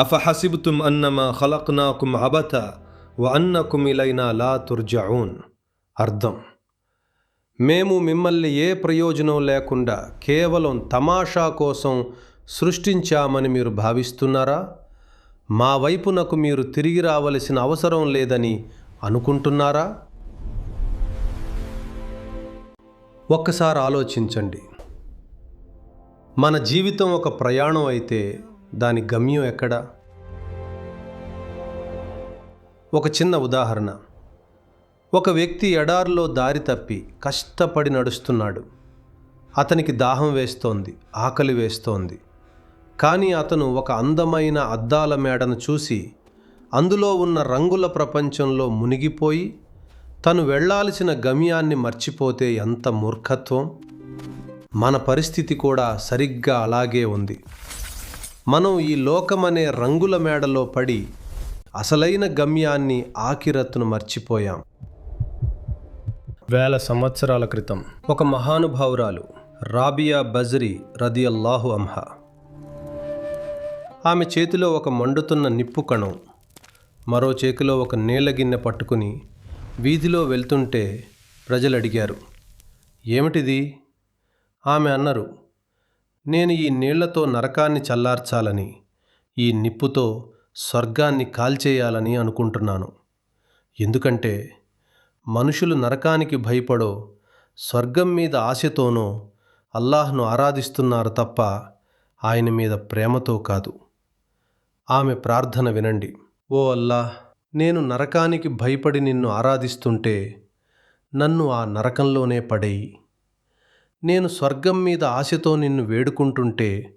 అఫహసిబ్తుం అన్నమా ఖలక్నాకుం అబత వ అన్నకుం ఇలైనా లా తుర్జఊన్ అర్థం. మేము మిమ్మల్ని ఏ ప్రయోజనం లేకుండా కేవలం తమాషా కోసం సృష్టించామని మీరు భావిస్తున్నారా? మా వైపునకు మీరు తిరిగి రావలసిన అవసరం లేదని అనుకుంటున్నారా? ఒక్కసారి ఆలోచించండి. మన జీవితం ఒక ప్రయాణం అయితే దాని గమ్యం ఎక్కడ? ఒక చిన్న ఉదాహరణ. ఒక వ్యక్తి ఎడారిలో దారి తప్పి కష్టపడి నడుస్తున్నాడు. అతనికి దాహం వేస్తోంది ఆకలి వేస్తోంది. కానీ అతను ఒక అందమైన అద్దాల మేడను చూసి అందులో ఉన్న రంగుల ప్రపంచంలో మునిగిపోయి తను వెళ్ళాల్సిన గమ్యాన్ని మర్చిపోతే ఎంత మూర్ఖత్వం? మన పరిస్థితి కూడా సరిగ్గా అలాగే ఉంది. మనం ఈ లోకమనే రంగుల మేడలో పడి అసలైన గమ్యాన్ని ఆకిరత్తును మర్చిపోయాం. వేల సంవత్సరాల క్రితం ఒక మహానుభావురాలు రాబియా బజరి రదియల్లాహు అంహా. ఆమె చేతిలో ఒక మండుతున్న నిప్పు కణం మరో చేతిలో ఒక నీళ్ళ గిన్నె పట్టుకుని వీధిలో వెళ్తుంటే ప్రజలు అడిగారు ఏమిటిది? ఆమె అన్నారు నేను ఈ నీళ్ళతో నరకాన్ని చల్లార్చాలని ఈ నిప్పుతో స్వర్గాన్ని కాల్చేయాలని అనుకుంటున్నాను. ఎందుకంటే మనుషులు నరకానికి భయపడో స్వర్గం మీద ఆశతోనో అల్లాహ్ను ఆరాధిస్తున్నారు తప్ప ఆయన మీద ప్రేమతో కాదు. ఆమె ప్రార్థన వినండి. ఓ అల్లాహ్ నేను నరకానికి భయపడి నిన్ను ఆరాధిస్తుంటే నన్ను ఆ నరకంలోనే పడేయి. నేను స్వర్గం మీద ఆశతో నిన్ను వేడుకుంటుంటే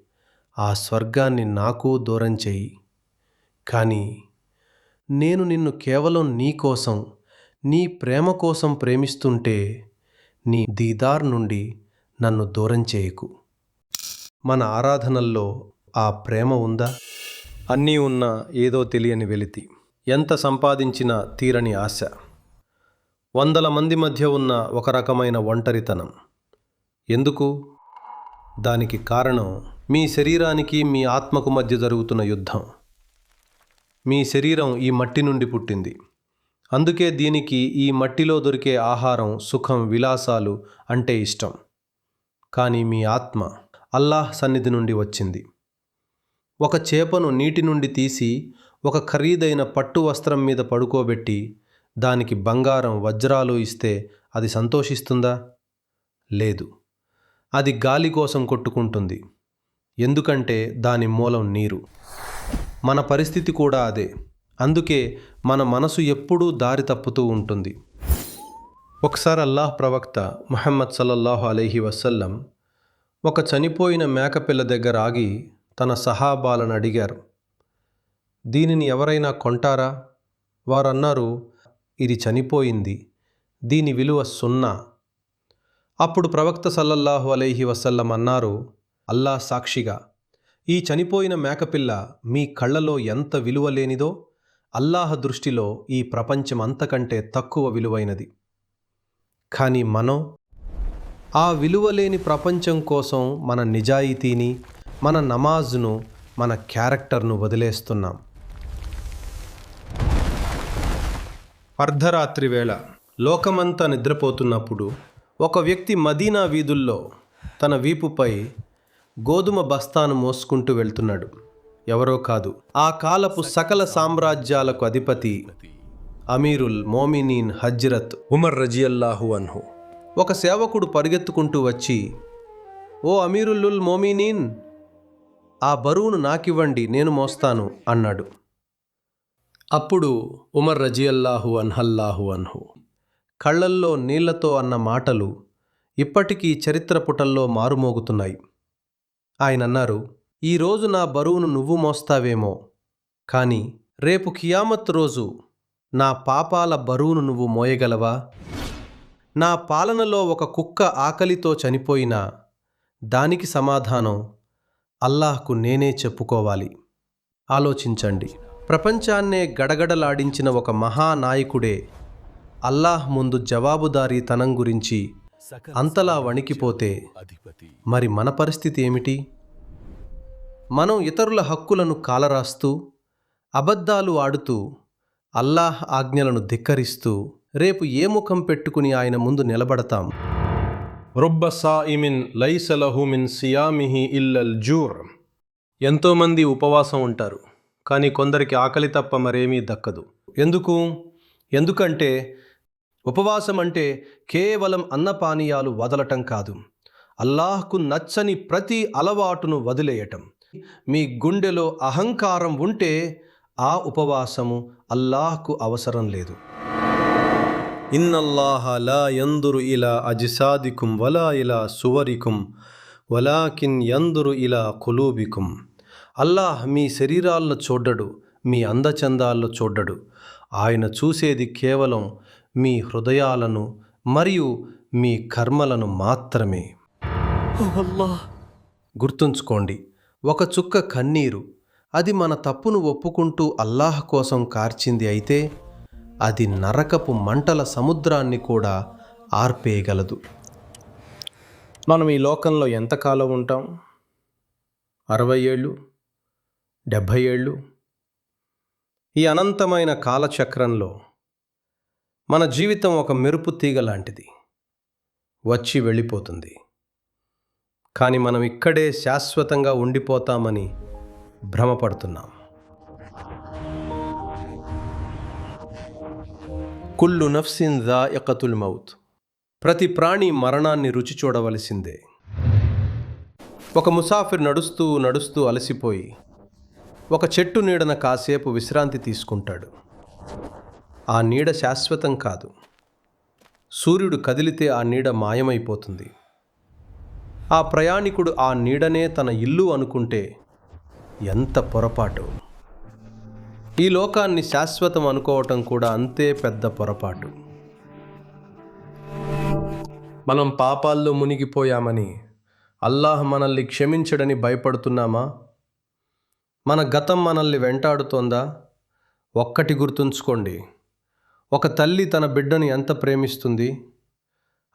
ఆ స్వర్గాన్ని నాకు దూరం చెయ్యి కానీ నేను నిన్ను కేవలం నీ కోసం నీ ప్రేమ కోసం ప్రేమిస్తుంటే నీ దీదార్ నుండి నన్ను దూరం చేయకు. మన ఆరాధనల్లో ఆ ప్రేమ ఉందా? అన్నీ ఉన్నా ఏదో తెలియని వెలితి. ఎంత సంపాదించినా తీరని ఆశ. వందల మంది మధ్య ఉన్న ఒక రకమైన ఒంటరితనం. ఎందుకు? దానికి కారణం మీ శరీరానికి మీ ఆత్మకు మధ్య జరుగుతున్న యుద్ధం. మీ శరీరం ఈ మట్టి నుండి పుట్టింది. అందుకే దీనికి ఈ మట్టిలో దొరికే ఆహారం సుఖం విలాసాలు అంటే ఇష్టం. కానీ మీ ఆత్మ అల్లాహ్ సన్నిధి నుండి వచ్చింది. ఒక చేపను నీటి నుండి తీసి ఒక ఖరీదైన పట్టు వస్త్రం మీద పడుకోబెట్టి దానికి బంగారం వజ్రాలు ఇస్తే అది సంతోషిస్తుందా? లేదు. అది గాలి కోసం కొట్టుకుంటుంది. ఎందుకంటే దాని మూలం నీరు. మన పరిస్థితి కూడా అదే. అందుకే మన మనసు ఎప్పుడూ దారి తప్పుతూ ఉంటుంది. ఒకసారి అల్లాహ్ ప్రవక్త మహమ్మద్ సల్లల్లాహు అలైహి వసల్లం ఒక చనిపోయిన మేకపిల్ల దగ్గర ఆగి తన సహాబాలను అడిగారు. దీనిని ఎవరైనా కొంటారా? వారన్నారు ఇది చనిపోయింది. దీని విలువ సున్నా. అప్పుడు ప్రవక్త సల్లల్లాహు అలైహి వసల్లం అన్నారు అల్లా సాక్షిగా ఈ చనిపోయిన మేకపిల్ల మీ కళ్ళలో ఎంత విలువ లేనిదో అల్లాహ దృష్టిలో ఈ ప్రపంచం అంతకంటే తక్కువ విలువైనది. కానీ మనం ఆ విలువలేని ప్రపంచం కోసం మన నిజాయితీని మన నమాజ్ను మన క్యారెక్టర్ను వదిలేస్తున్నాం. అర్ధరాత్రి వేళ లోకమంతా నిద్రపోతున్నప్పుడు ఒక వ్యక్తి మదీనా వీధుల్లో తన వీపుపై గోధుమ బస్తాను మోసుకుంటూ వెళ్తున్నాడు. ఎవరో కాదు. ఆ కాలపు సకల సామ్రాజ్యాలకు అధిపతి అమీరుల్ మోమినీన్ హజ్రత్ ఉమర్ రజియల్లాహు అన్హు. ఒక సేవకుడు పరిగెత్తుకుంటూ వచ్చి ఓ అమీరుల్లుల్ మోమినీన్ ఆ బరువును నాకివ్వండి నేను మోస్తాను అన్నాడు. అప్పుడు ఉమర్ రజియల్లాహు అన్హల్లాహు అన్హు. కళ్ళల్లో నీళ్ళతో అన్న మాటలు ఇప్పటికీ చరిత్ర పుటల్లో మారుమోగుతున్నాయి. ఆయన అన్నారు ఈరోజు నా బరువును నువ్వు మోస్తావేమో కానీ రేపు ఖియామత్ రోజు నా పాపాల బరువును నువ్వు మోయగలవా? నా పాలనలో ఒక కుక్క ఆకలితో చనిపోయినా దానికి సమాధానం అల్లాహ్కు నేనే చెప్పుకోవాలి. ఆలోచించండి. ప్రపంచాన్నే గడగడలాడించిన ఒక మహానాయకుడే అల్లాహ్ ముందు జవాబుదారీతనం గురించి అంతలా వణికిపోతే మరి మన పరిస్థితి ఏమిటి? మనం ఇతరుల హక్కులను కాలరాస్తూ అబద్ధాలు ఆడుతూ అల్లాహ్ ఆజ్ఞలను ధిక్కరిస్తూ రేపు ఏ ముఖం పెట్టుకుని ఆయన ముందు నిలబడతాం? రుబ్బ సాయిమిన్ లైసలహు మిన్ సియామిహి ఇల్లల్ జూర్. ఎంతోమంది ఉపవాసం ఉంటారు కానీ కొందరికి ఆకలి తప్ప మరేమీ దక్కదు. ఎందుకు? ఎందుకంటే ఉపవాసం అంటే కేవలం అన్నపానీయాలు వదలటం కాదు. అల్లాహ్కు నచ్చని ప్రతి అలవాటును వదిలేయటం. మీ గుండెలో అహంకారం ఉంటే ఆ ఉపవాసము అల్లాహ్కు అవసరం లేదు. ఇన్నల్లాహ లా యందురు ఇలా అజిసాదికుం వలా ఇలా సువరికుం వలాకిన్ యందురు ఇలా కులూబికుం. అల్లాహ్ మీ శరీరాలను చూడ్డడు మీ అందచందాల్లో చూడ్డడు. ఆయన చూసేది కేవలం మీ హృదయాలను మరియు మీ కర్మలను మాత్రమే. గుర్తుంచుకోండి ఒక చుక్క కన్నీరు అది మన తప్పును ఒప్పుకుంటూ అల్లాహ్ కోసం కార్చింది అయితే అది నరకపు మంటల సముద్రాన్ని కూడా ఆర్పేయగలదు. మనం ఈ లోకంలో ఎంతకాలం ఉంటాం? అరవై ఏళ్ళు? డెబ్భై ఏళ్ళు? ఈ అనంతమైన కాలచక్రంలో మన జీవితం ఒక మెరుపు తీగ లాంటిది. వచ్చి వెళ్ళిపోతుంది. కానీ మనం ఇక్కడే శాశ్వతంగా ఉండిపోతామని భ్రమపడుతున్నాం. కుల్లు నఫ్సిన్ దాయకతుల్ మౌత్. ప్రతి ప్రాణి మరణాన్ని రుచి చూడవలసిందే. ఒక ముసాఫిర్ నడుస్తూ నడుస్తూ అలసిపోయి ఒక చెట్టు నీడన కాసేపు విశ్రాంతి తీసుకుంటాడు. ఆ నీడ శాశ్వతం కాదు. సూర్యుడు కదిలితే ఆ నీడ మాయమైపోతుంది. ఆ ప్రయాణికుడు ఆ నీడనే తన ఇల్లు అనుకుంటే ఎంత పొరపాటు. ఈ లోకాన్ని శాశ్వతం అనుకోవటం కూడా అంతే పెద్ద పొరపాటు. మనం పాపాల్లో మునిగిపోయామని అల్లాహ్ మనల్ని క్షమించడని భయపడుతున్నామా? మన గతం మనల్ని వెంటాడుతోందా? ఒక్కటి గుర్తుంచుకోండి. ఒక తల్లి తన బిడ్డను ఎంత ప్రేమిస్తుంది?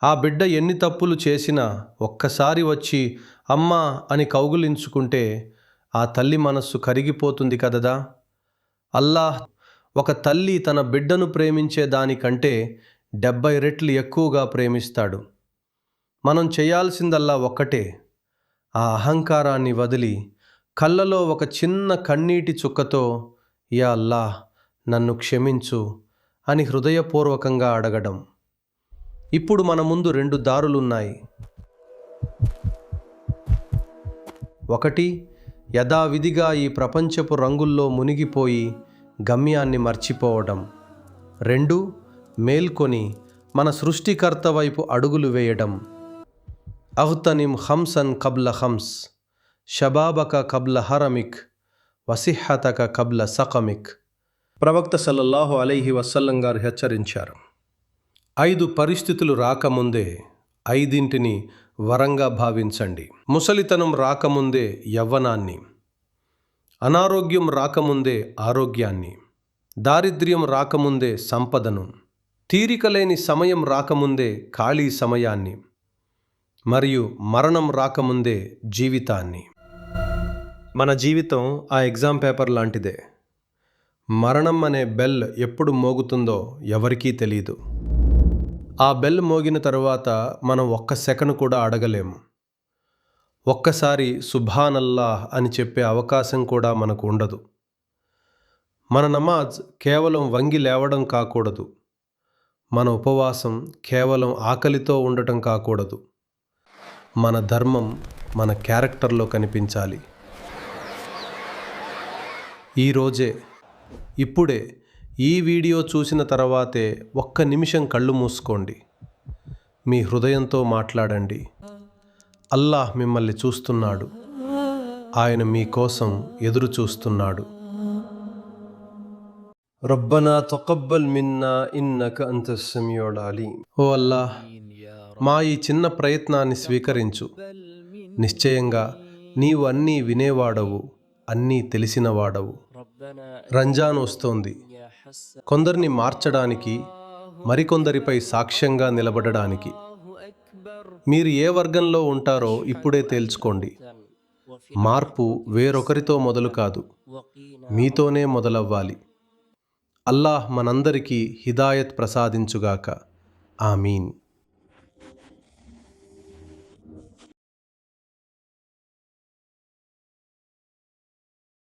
ఆ బిడ్డ ఎన్ని తప్పులు చేసినా ఒక్కసారి వచ్చి అమ్మా అని కౌగులించుకుంటే ఆ తల్లి మనస్సు కరిగిపోతుంది కదదా? అల్లాహ్ ఒక తల్లి తన బిడ్డను ప్రేమించే దానికంటే డెబ్బై రెట్లు ఎక్కువగా ప్రేమిస్తాడు. మనం చేయాల్సిందల్లా ఒక్కటే. ఆ అహంకారాన్ని వదిలి కళ్ళలో ఒక చిన్న కన్నీటి చుక్కతో యా అల్లాహ్ నన్ను క్షమించు అని హృదయపూర్వకంగా అడగడం. ఇప్పుడు మన ముందు రెండు దారులున్నాయి. ఒకటి యథావిధిగా ఈ ప్రపంచపు రంగుల్లో మునిగిపోయి గమ్యాన్ని మర్చిపోవడం. రెండు మేల్కొని మన సృష్టికర్త వైపు అడుగులు వేయడం. అహ్తనిం హంసన్ కబ్ల హంస్ షబాబక కబ్ల హరమిక్ వసిహతక కబ్ల సకమిక్. ప్రవక్త సల్లల్లాహు అలైహి వసల్లం గారు హెచ్చరించారు. ఐదు పరిస్థితులు రాకముందే ఐదింటిని వరంగా భావించండి. ముసలితనం రాకముందే యవ్వనాన్ని. అనారోగ్యం రాకముందే ఆరోగ్యాన్ని. దారిద్ర్యం రాకముందే సంపదను. తీరిక లేని సమయం రాకముందే ఖాళీ సమయాన్ని. మరియు మరణం రాకముందే జీవితాన్ని. మన జీవితం ఆ ఎగ్జామ్ పేపర్ లాంటిదే. మరణం అనే బెల్ ఎప్పుడు మోగుతుందో ఎవరికీ తెలియదు ఆ బెల్ మోగిన తరువాత మనం ఒక్క సెకండ్ కూడా అడగలేము ఒక్కసారి సుభానల్లాహ్ అని చెప్పే అవకాశం కూడా మనకు ఉండదు. మన నమాజ్ కేవలం వంగి లేవడం కాకూడదు. మన ఉపవాసం కేవలం ఆకలితో ఉండటం కాకూడదు. మన ధర్మం మన క్యారెక్టర్లో కనిపించాలి. ఈరోజే ఇప్పుడే ఈ వీడియో చూసిన తర్వాతే ఒక్క నిమిషం కళ్ళు మూసుకోండి. మీ హృదయంతో మాట్లాడండి. అల్లాహ్ మిమ్మల్ని చూస్తున్నాడు. ఆయన మీకోసం ఎదురు చూస్తున్నాడు. రబ్బనా తొకబ్బల్ మిన్నా ఇన్నక అంత సమయోడాలి ఓ అల్లాహ్ మా ఈ చిన్న ప్రయత్నాన్ని స్వీకరించు. నిశ్చయంగా నీవు అన్నీ వినేవాడవు అన్నీ తెలిసినవాడవు. రంజాన్ వస్తోంది. కొందరిని మార్చడానికి మరికొందరిపై సాక్ష్యంగా నిలబడడానికి. మీరు ఏ వర్గంలో ఉంటారో ఇప్పుడే తేల్చుకోండి. మార్పు వేరొకరితో మొదలు కాదు. మీతోనే మొదలవ్వాలి. అల్లాహ్ మనందరికీ హిదాయత్ ప్రసాదించుగాక. ఆమీన్.